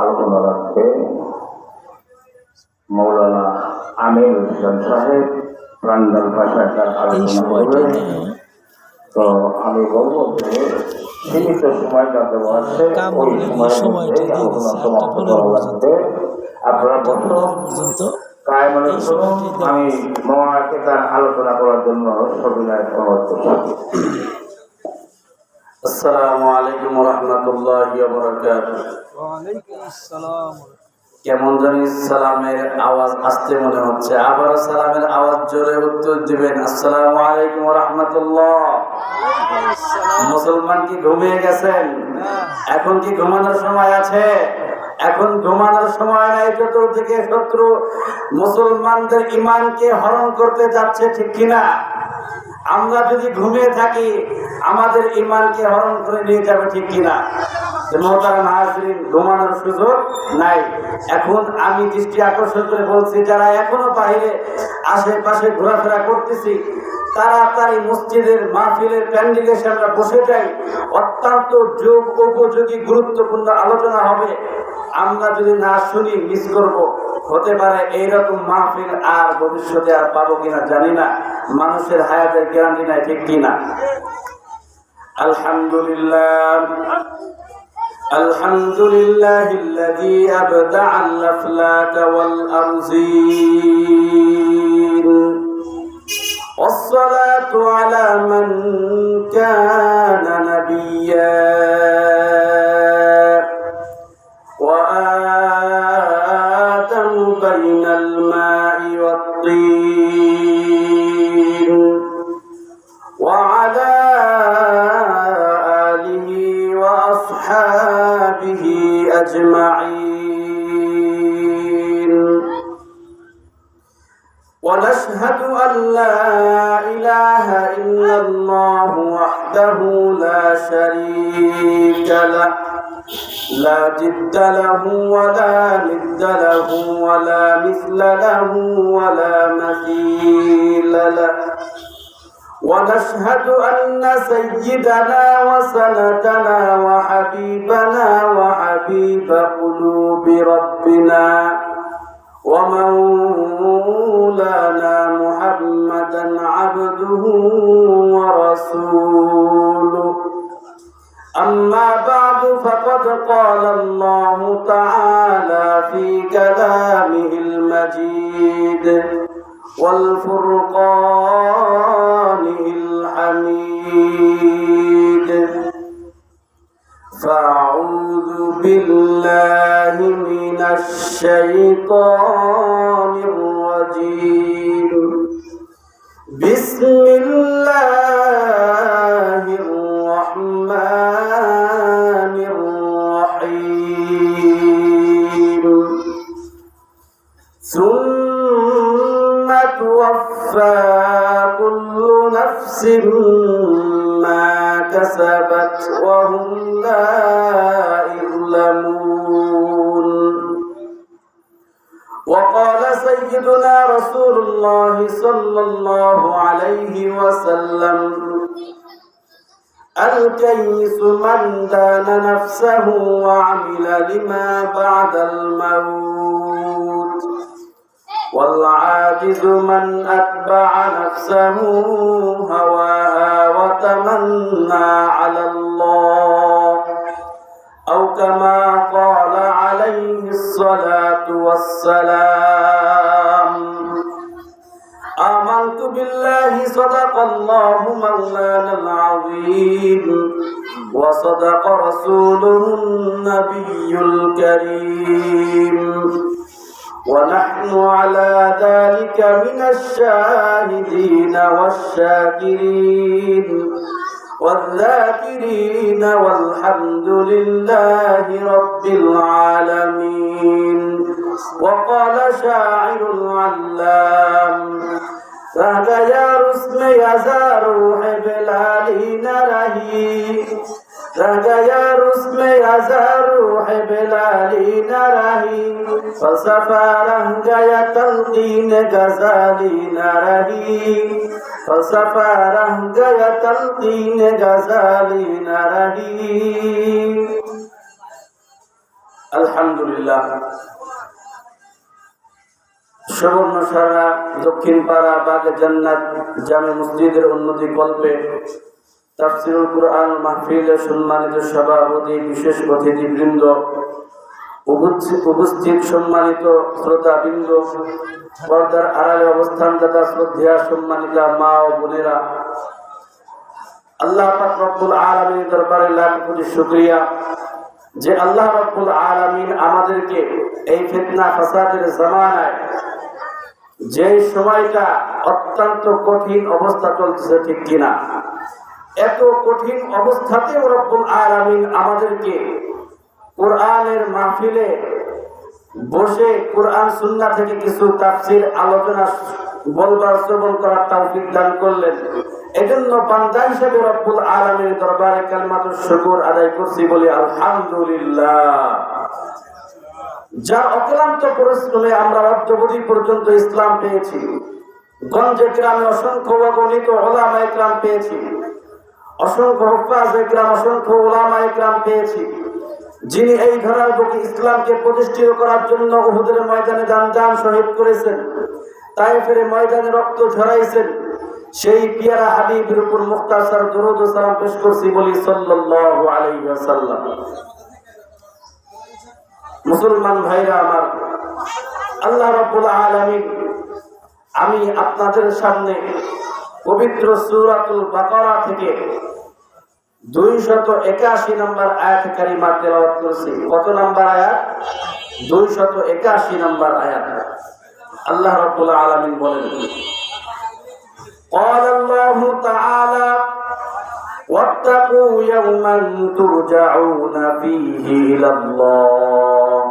আলোচনা রাখবে। মৌলানা আমির হোসেন সাহেব প্রাঞ্জল ভাষায় তার আলোচনা করবেন। তো আমি বলব যে সীমিত সময়টা দেওয়া আছে ওই সময়ের দিয়ে আলোচনা সমাপ্ত করা। লাগবে। আপনারা সময়টি আমি মহাকে তার আলোচনা করার জন্য সবিনয় অনুরোধ করছি। আসসালামু আলাইকুম রহমতুল্লাহ কেমন জানি সালামের আওয়াজ আসতে মনে হচ্ছে। আবার সালামের আওয়াজ জোরে উত্তর দিবেন। আসসালামু আলাইকুম রহমতুল্লাহ। মুসলমান কি ঘুমিয়ে গেছেন? এখন কি ঘুমানোর সময় আছে? এখন ঘুমানোর সময় নাই চতুর্দিকে শত্রু মুসলমানদের ইমানকে হরণ করতে যাচ্ছে ঠিক কিনা? আমরা যদি ঘুমিয়ে থাকি, আমাদের ইমানকে হরণ করে নিয়ে যাবে ঠিক কিনা? হাজরিন, ঘুমানোর সুযোগ নাই। এখন আমি দৃষ্টি আকর্ষণ করে বলছি, যারা এখনও বাইরে আশেপাশে ঘোরাফেরা করতেছি তাড়াতাড়ি মসজিদের মাহফিলের প্যান্ডেলের সামনে বসে যাই। অত্যন্ত যোগ উপযোগী, গুরুত্বপূর্ণ আলোচনা হবে। আমরা যদি না শুনি মিস করব। হতে পারে এইরকম মাহফিল আর ভবিষ্যতে আর পাবো কিনা জানি না। মানুষের হায়াতের গ্যারান্টি নাই ঠিক কিনা আলহামদুলিল্লাহ الحمد لله الذي أبدع الأفلاك والأرزين والصلاة على من كان نبيا ند له ولا مثل له ولا مثيل له. ونشهد أن سيدنا وسندنا وحبيبنا وحبيب قلوب ربنا ومولانا محمدا عبده ورسوله. أما بعد فقد قال الله تعالى في كلامه المجيد والفرقانه الحميد فأعوذ بالله من الشيطان الرجيم بسم توفى كل نفس ما كسبت وهم لا يظلمون وقال سيدنا رسول الله صلى الله عليه وسلم الكيس من دان نفسه وعمل لما بعد الموت والعاجز من أتبع نفسه هواها وتمنى على الله. أو كما قال عليه الصلاة والسلام آمنت بالله صدق الله مولانا العظيم وصدق رسوله النبي الكريم. ونحن على ذلك من الشاهدين والشاكرين. والذاكرين والحمد لله رب العالمين. وقال شاعر العلام رهga ya rusme yazar روح بلالي نرهي رهga ya rusme yazar روح بلالي نرهي فلسفة رهga ya تلقين غزالي نرهي فلسفة رهga ya تلقين غزالي نرهي আলহামদুলিল্লাহ সুবর্ণসারা দক্ষিণ পাড়া বাগে জান্নাত জামে মসজিদের উন্নতি কল্পে সম্মানিত সভাপতি, বিশেষ সম্মানিত পর্দার অবস্থানদাতা শ্রদ্ধা সম্মানিতা মা ও বোনেরা। আল্লাহ লাখ শুকরিয়া যে আল্লাহ রব্বুল আলামিন আমাদেরকে এই ফিতনা ফাসাদের জামানায় যে সময়টা অত্যন্ত কঠিন অবস্থা চলতেছে ঠিক কিনা। এত কঠিন অবস্থাতেও রব্বুল আলামিন আমাদেরকে কোরআনের মাহফিলে বসে কোরআন সুন্নাহ থেকে কিছু তাফসীর, আলোচনা, বলবার, শ্রবণ করার তৌফিক দান করলেন। এজন্য বান্দা হিসেবে রব্বুল আলামিনের দরবারে কালমাতুর শুকর আদায় করছি বলি আলহামদুলিল্লাহ। যার অক্লান্ত পরিশ্রমে আমরা অদ্যবধি পর্যন্ত ইসলাম পেয়েছি। গঞ্জে গ্রামে অসংখ্য অগণিত ওলামা ইকরাম পেয়েছি। অসংখ্য অসংখ্য পেয়েছি। যিনি এই ইসলামকে প্রতিষ্ঠিত করার জন্য ময়দানে দান দান শহীদ করেছেন তাই ময়দানে রক্ত সেই পিয়ারা উপর বলি মুসলমান ভাইরা আমার, আল্লাহ রাব্বুল আমি আপনাদের সামনে পবিত্র সূরাতুল বাকারা থেকে দুইশত একাশি নম্বর আয়াত কারিমা তেলাওয়াত করছি কত নম্বর আয়াত দুইশত একাশি নম্বর আয়াত আল্লাহ রাব্বুল আলামিন বলেন قال الله تعالى واتقوا يوما ترجعون فيه إلى الله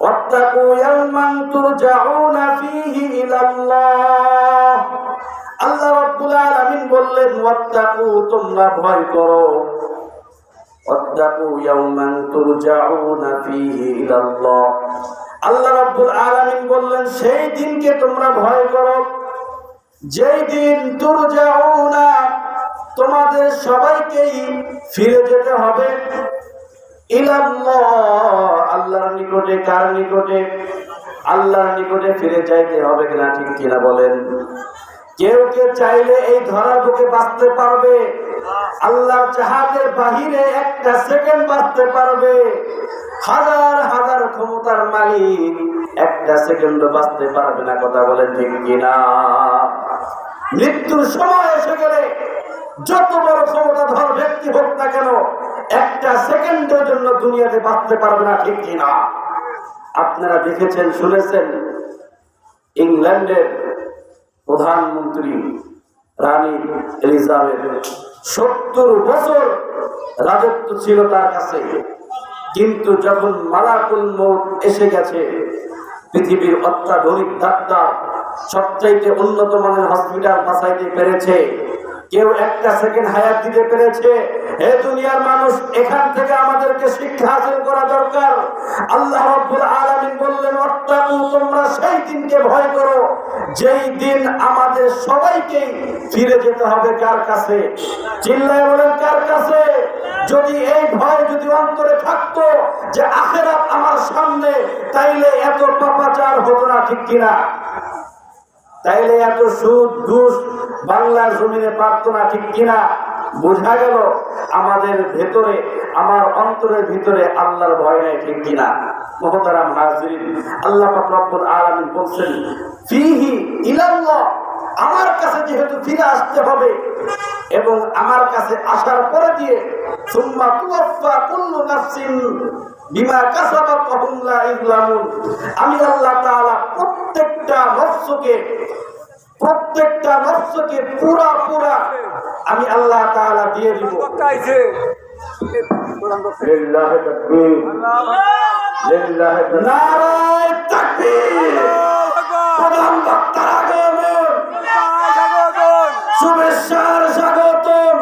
واتقوا يوما ترجعون فيه إلى الله আল্লাহ রাব্বুল আলামিন বললেন, ওয়াত্তাকু, তোমরা ভয় করো। ওয়াত্তাকু ইয়াওমান তুরজাউনা ফীহি ইলাল্লাহ। আল্লাহ রাব্বুল আলামিন বললেন, সেই দিনকে তোমরা ভয় করো। যেই দিন তুরজাউনা, তোমাদের সবাইকেই ফিরে যেতে হবে। ইলাল্লাহ, আল্লাহর নিকটে কার নিকটে? আল্লাহর নিকটে ফিরে যাইতে হবে কিনা ঠিক কিনা বলেন। কেউ কে চাইলে এই ধরা বুকে বাঁচতে পারবে। আল্লাহর জাহাজের বাহিরে একটা সেকেন্ড বাঁচতে পারবে। হাজার হাজার ক্ষমতার মালিক একটা সেকেন্ড বাঁচতে পারবে না, কথা বলেন ঠিক কিনা? মৃত্যুর সময় এসে গেলে যত বড় ক্ষমতাধর ব্যক্তি হোক না কেন, একটা সেকেন্ডের জন্য দুনিয়াতে বাঁচতে পারবে না, ঠিক কিনা? আপনারা দেখেছেন, শুনেছেন, ইংল্যান্ডের প্রধানমন্ত্রী রানী এলিজাবেথ সত্তর বছর রাজত্ব ছিল তার কাছে। কিন্তু যখন মালাকুল মৌত এসে গেছে, পৃথিবীর অত্যাধুনিক ডাক্তার সবচাইতে উন্নত মানের হসপিটাল বাঁচাইতে পেরেছে কেউ একটা সেকেন্ড হায়াত দিতে পেরেছে। হে দুনিয়ার মানুষ, এখান থেকে আমাদেরকে শিক্ষা হাসিল করা দরকার। আল্লাহ রাব্বুল বললেন অত্যাকু তোমরা সেই দিনকে ভয় করো, যেই দিন আমাদের সবাইকে ফিরে যেতে হবে কার কাছে? চিল্লায় বলেন, কার কাছে? যদি এই ভয় যদি অন্তরে থাকতো যে আখেরাত আমার সামনে, তাইলে এত পাপাচার হতো না, ঠিক কিনা? তাইলে এত সুদ, ঘুষ বাংলার জমিনে পারত না ঠিক কিনা? বোঝা গেল আমাদের ভেতরে, আমার অন্তরের ভিতরে আল্লাহর ভয় নেই ঠিক কিনা? মহতারাম হাজির আল্লাহ রব্বুল আলামিন বলছেন, ফিহি ইলাল্লাহ, আমার কাছে যেহেতু ফিরে আসতে হবে এবং আমার কাছে আসার পরে দিয়ে, সুম্মা তুওয়াফা কুল্লু নাফসিন বিমা কাসাবাত ওয়া হুম লা ইযলামুন, আমি আল্লাহ তাআলা প্রত্যেকটা নফসকে প্রত্যেকটা নফসকে পুরা পুরা আমি আল্লাহ তাআলা দিয়ে দিব। লিল্লাহি তাকবীর। লিল্লাহি তাকবীর। নারায়ে তাকবীর। প্রধান বক্তার আগমন। শুভেচ্ছার স্বাগতম।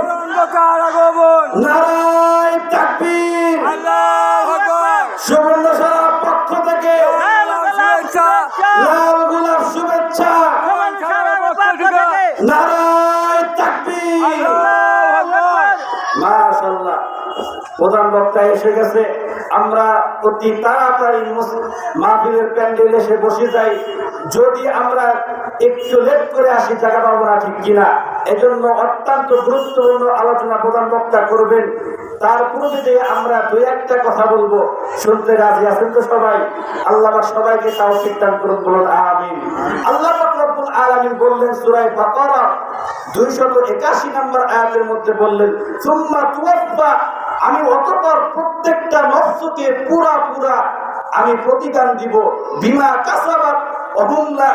এসে গেছে। আমরা অতি তাড়াতাড়ি মাহফিলের প্যান্ডেল এসে বসে যাই। যদি আমরা একটু লেট করে আসি, জায়গা পাবো না ঠিক কিনা? এজন্য অত্যন্ত গুরুত্বপূর্ণ আলোচনা প্রধান বক্তা করবেন। তার পূর্বে আমরা দু একটা কথা বলব। শুনতে রাজি আছেন তো সবাই? আল্লাহ সবাইকে তাও ঠিকঠাক করুন, বলুন আমিন। আল্লাহ রব্বুল আলামিন বললেন, সূরা বাকারা 281 নম্বর আয়াতের মধ্যে বললেন, সুম্মা তুওয়াফা আমি অতঃপর প্রত্যেকটা নফসকে পুরা পুরা আমি প্রতিদান দিব। বিমা কাসাবাত অহুমলা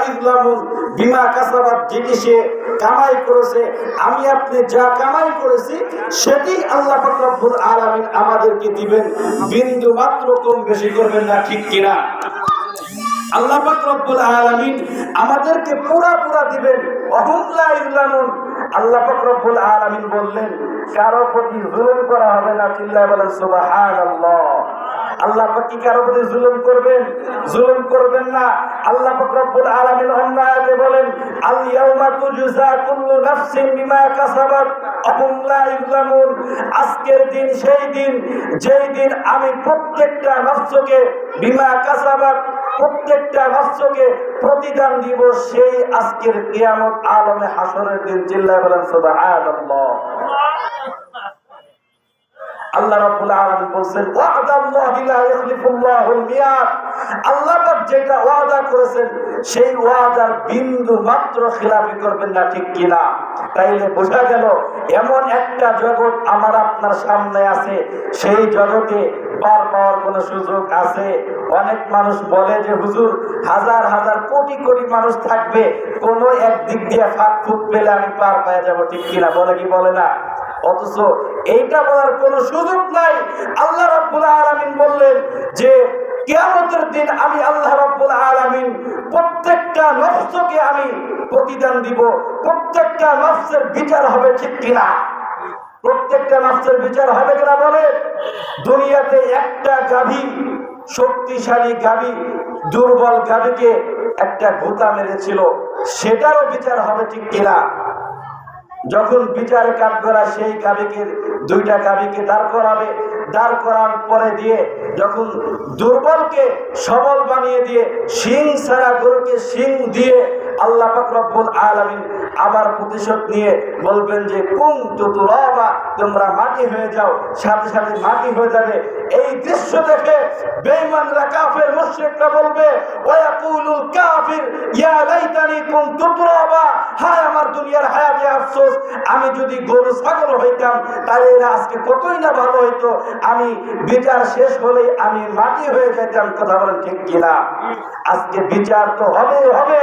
কামাই করেছে। আমি আপনি যা কামাই করেছি, সেটি আল্লাহ আলামিন আমাদেরকে দিবেন। বিন্দু মাত্র বেশি করবেন না, ঠিক কিনা? আল্লাহ আমাদেরকে পুরা পুরা দিবেন। অহুমলা ইসলামুন আল্লাহ পাক রব্বুল আলামিন বললেন, কারও প্রতি জুলুম করা হবে না চিল্লায় বলেন, সুবহানাল্লাহ। আল্লাহ কি কারও প্রতি জুলুম করবেন? জুলুম করবেন না। আল্লাহ পাক রব্বুল আলামিন অন্য বলেন আল ইয়াউমা তুজজা কুল্লু নাফসিন বিমা কাসাবাত, আহুম লা ইউলামুন আজকের দিন, সেই দিন, যেই দিন আমি প্রত্যেকটা নফসকে বিমা কাসাবাত প্রত্যেকটা রাষ্ট্রকে প্রতিদান দিব সেই আজকের কিয়ামত আলমে হাসরের দিন জিল্লা বলেন সুবহানাল্লাহ। আল্লাহ রাব্বুল আলামিন বলেন ওয়াদাল্লাহি লা ইখলিফুল্লাহুল মিয়াদ। আল্লাহ পাক যেটা ওয়াদা করেছেন, সেই ওয়াদার বিন্দু মাত্র খিলাফি করবেন না, ঠিক কিনা? তাইলে বোঝা গেল, এমন একটা জগৎ আমার আপনার সামনে আছে, সেই জগতে পার পাওয়ার কোনো সুযোগ আছে। অনেক মানুষ বলে যে, হুজুর, হাজার হাজার কোটি কোটি মানুষ থাকবে, কোনো এক দিক দিয়ে ফাঁক ফুক পেলে আমি পার পায়ে যাব, ঠিক কিনা? বলে কি বলে না? অথচ এইটা বলার কোনো সুযোগ নাই। আল্লাহ রাব্বুল আলামিন বললেন যে, কিয়ামতের দিন আমি আল্লাহ রাব্বুল আলামিন প্রত্যেকটা নফসকে আমি প্রতিদান দিব। প্রত্যেকটা নফসের বিচার হবে ঠিক কিনা? প্রত্যেকটা নফসের বিচার হবে কিনা বলে দুনিয়াতে একটা গাভী, শক্তিশালী গাভী, দুর্বল গাভীকে একটা গোতা মেরেছিল। সেটারও বিচার হবে ঠিক কিনা? যখন বিচারে করা সেই কাবিকে, দুইটা কাবিকে দাঁড় করাবে, দাঁড় করার পরে দিয়ে যখন দুর্বলকে সবল বানিয়ে দিয়ে শিং সারা গরুকে শিং দিয়ে আল্লাহ আলামিন আবার প্রতিশোধ নিয়ে বলবেন যে কুম তুতুরাবা তোমরা মাটি হয়ে যাও, সাথে সাথে মাটি হয়ে যাবে। এই দৃশ্য দেখে বেঈমানরা কাফের মুশরিকরা বলবে কাফির, ইয়া লাইতানি কুনতু তুরাবা, হায় আমার দুনিয়ার হায়াতে আফসোস, আমি যদি গরু ছাগল হইতাম, তাহলে এরা আজকে কতই না ভালো হইতো। আমি বিচার শেষ হলেই আমি মাটি হয়ে যেতাম কথা বলেন ঠিক কিনা? আজকে বিচার তো হবে হবে,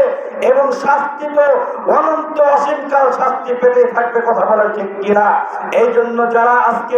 এবং শাস্তি তো অনন্ত অসীমকাল শাস্তি পেতে থাকবে, কথা বলা ঠিক কিনা? এই জন্য যারা আজকে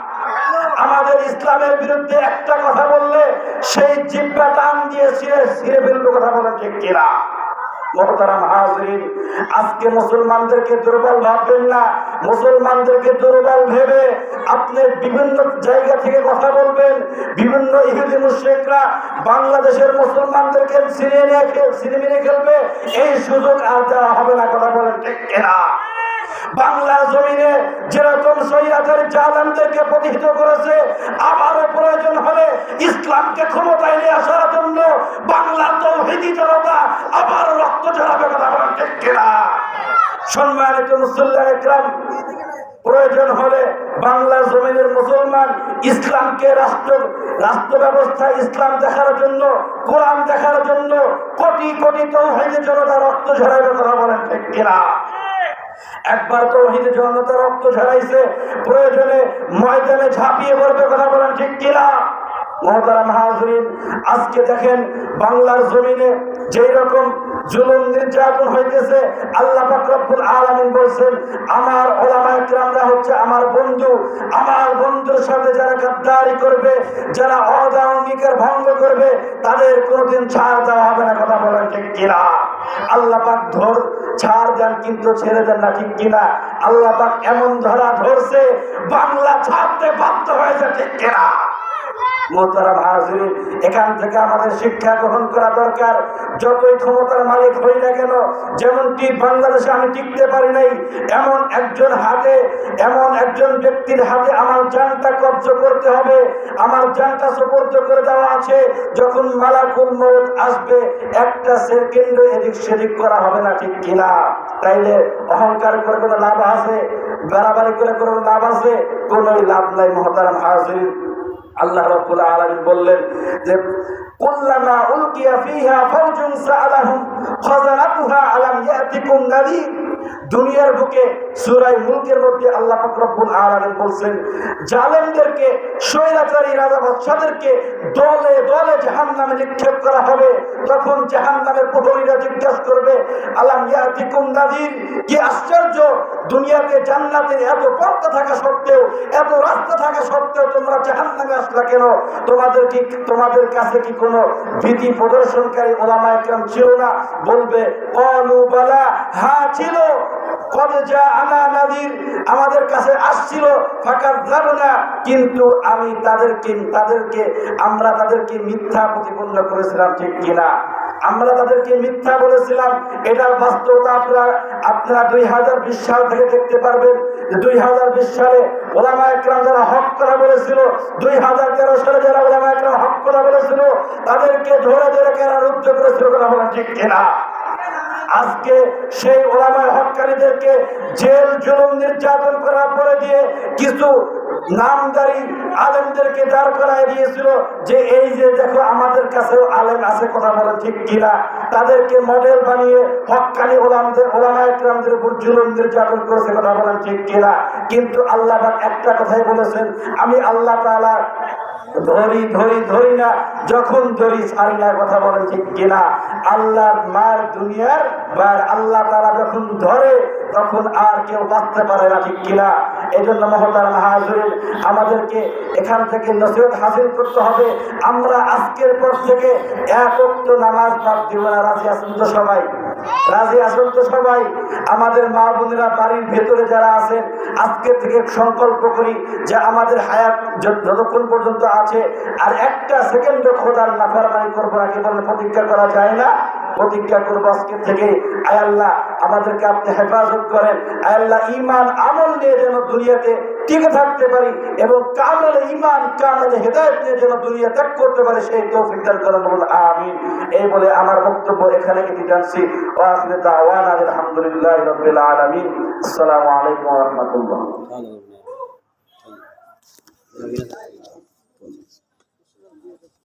আমাদের ইসলামের বিরুদ্ধে একটা কথা বললে সেই জিব্বা টান দিয়ে ছিঁড়ে ছিঁড়ে ফেলবে কথা বলেন ঠিক কিনা? মোহতারাম হাজরিন, আজকে মুসলমানদেরকে দুর্বল ভাববেন না। মুসলমানদেরকে দুর্বল ভেবে আপনি বিভিন্ন জায়গা থেকে কথা বলবেন। বিভিন্ন ইহুদি মুশ্রিকরা বাংলাদেশের মুসলমানদেরকে ছিনিয়ে নিয়ে ছিনিয়ে নিয়ে খেলবে। এই সুযোগ আর দেওয়া হবে না, কথা বলেন ঠিক কিনা? বাংলা জমিনে যেরকম সৈয়াদের জালামদেরকে প্রতিহিত করেছে, আবারও প্রয়োজন হলে ইসলামকে ক্ষমতায় নিয়ে আসার জন্য বাংলার তৌহিদি জনতা আবার রক্ত ঝরাবে কথা সম্মানিত একরাম, প্রয়োজন হলে বাংলার জমিনের মুসলমান ইসলামকে রাষ্ট্র রাষ্ট্র ব্যবস্থা ইসলাম দেখার জন্য, কোরআন দেখার জন্য কোটি কোটি তৌহিদি জনতা রক্ত ঝরাবে কথা বলেন ঠিক কিনা? একবার তো হিন্দু জনতা রক্ত ঝরাইছে, প্রয়োজনে ময়দানে ঝাঁপিয়ে পড়বে কথা বলেন ঠিক কিনা? মহতারা মাহাজরিন আজকে দেখেন বাংলার জমিনে যেই রকম জুলুম নির্যাতন হইতেছে, আল্লাহ পাক রব্বুল আলামিন বলছেন, আমার ওলামা একরামরা হচ্ছে আমার বন্ধু, আমার বন্ধুর সাথে যারা গাদ্দারি করবে, যারা অদা অঙ্গীকার ভঙ্গ করবে, তাদের কোনোদিন ছাড় দেওয়া হবে না, কথা বলেন ঠিক কিনা? আল্লাহ পাক ধর ছাড় দেন কিন্তু ছেড়ে দেন না, ঠিক কিনা? আল্লাহ এমন ধরা ধরছে, বাংলা ছাড়তে বাধ্য হয়েছে, ঠিক কিনা? মোহতারাম হাজির এখান থেকে আমাদের শিক্ষা গ্রহণ করা দরকার। যতই ক্ষমতার মালিক হই না কেন, যেমনটি বাংলাদেশে আমি টিকতে পারি নাই, এমন একজন হাতে, এমন একজন ব্যক্তির হাতে আমার জানটা কব্জ করতে হবে। আমার জানটা সুপর্দ করে দেওয়া আছে, যখন মালাকুল মৌত আসবে, একটা সেকেন্ড এদিক সেদিক করা হবে না, ঠিক কিনা? তাইলে অহংকার করে কোনো লাভ আছে? বাড়াবাড়ি করে কোনো লাভ আছে? কোনোই লাভ নাই, মহতারাম হাজির আল্লাহ রাব্বুল আলামিন বললেন যে, কুল্লামা উলকিয়া ফিহা ফাওজুন সাআলাহুম খাযানাতুহা আলাম ইয়াতিকুম নাযীর দুনিয়ার বুকে সূরা মুলকের মধ্যে আল্লাহ পাক রব্বুল আলামিন বলছেন, জালেমদেরকে, স্বৈরাচারী রাজা বাদশাদেরকে দলে দলে জাহান্নামে নিক্ষেপ করা হবে। তখন জাহান্নামের প্রহরীরা জিজ্ঞাসা করবে, আলাম ইয়াতিকুম নাযীর কি আশ্চর্য! দুনিয়াতে জান্নাতের এত পথ থাকা সত্ত্বেও, এত রাস্তা থাকা সত্ত্বেও তোমরা জাহান্নামে আসলা কেন? তোমাদের কি তোমাদের কাছে কি কোনো ভীতি প্রদর্শনকারী ওলামা একরাম ছিল না? বলবে, কলু বালা হ্যাঁ ছিল। আমাদের কাছে আসছিল ফাঁকা না কিন্তু আমি তাদেরকে তাদেরকে আমরা তাদেরকে মিথ্যা প্রতিপন্ন করেছিলাম ঠিক কিনা? আমরা তাদেরকে মিথ্যা বলেছিলাম। এটার বাস্তবতা আপনারা আপনারা দুই হাজার বিশ সাল থেকে দেখতে পারবেন দুই হাজার বিশ সালে ওলামা একরাম যারা হক করা বলেছিল, দুই হাজার তেরো সালে যারা ওলামা একরাম হক করা বলেছিল, তাদেরকে ধরে ধরে কেনা রুদ্ধ করেছিল কথা বলেন ঠিক কিনা? আজকে সেই ওলামায় হকারীদেরকে জেল জুলুম নির্যাতন করার পরে দিয়ে কিছু নামদারি আলেমদেরকে দাঁড় করায় দিয়েছিল যে এই যে দেখো আমাদের কাছেও আলেম আছে, কথা বলে ঠিক কিনা? তাদেরকে মডেল বানিয়ে হকানি ওলামদের ওলামায়ামদের একরামদের উপর জুলুম নির্যাতন করেছে, কথা বলেন ঠিক কিনা? কিন্তু আল্লাহ একটা কথাই বলেছেন, আমি আল্লাহ তাআলা ধরি ধরি ধরি না। যখন ধরি ছাড়ি না কথা বলেন ঠিক কিনা। আল্লাহর মার দুনিয়ার বার আল্লাহ তারা যখন ধরে, তখন আর কেউ বাঁচতে পারে না ঠিক কিনা। এই জন্য মহতার হাজরিন, আমাদেরকে এখান থেকে নসিহত হাসিল করতে হবে। আমরা আজকের পর থেকে এক নামাজ বাদ দিব না। রাজি আছেন তো সবাই? রাজি আছেন তো সবাই? আমাদের মা বোনেরা বাড়ির ভেতরে যারা আছেন, আজকে থেকে সংকল্প করি যে আমাদের হায়াত যত- যতক্ষণ পর্যন্ত আছে, আর একটা সেকেন্ড খোদার নাফারমানি করব না কি বলে প্রতিজ্ঞা করা যায় না। প্রতিজ্ঞা করব আজকে থেকে। আয়াল্লাহ আমাদেরকে আপনি হেফাজত করেন। আয়াল্লাহ ইমান আমল নিয়ে যেন দুনিয়াতে টিকে থাকতে পারি এবং কামেল ইমান কামেল হেদায়ত নিয়ে যেন দুনিয়া ত্যাগ করতে পারে, সেই তৌফিক দান করেন বলুন, আমিন। এই বলে আমার বক্তব্য এখানে এটি জানছি। ওয়া আখিরু দাওয়ানা আলহামদুলিল্লাহি রাব্বিল আলামিন। আসসালামু আলাইকুম রাহমাতুল্লাহ.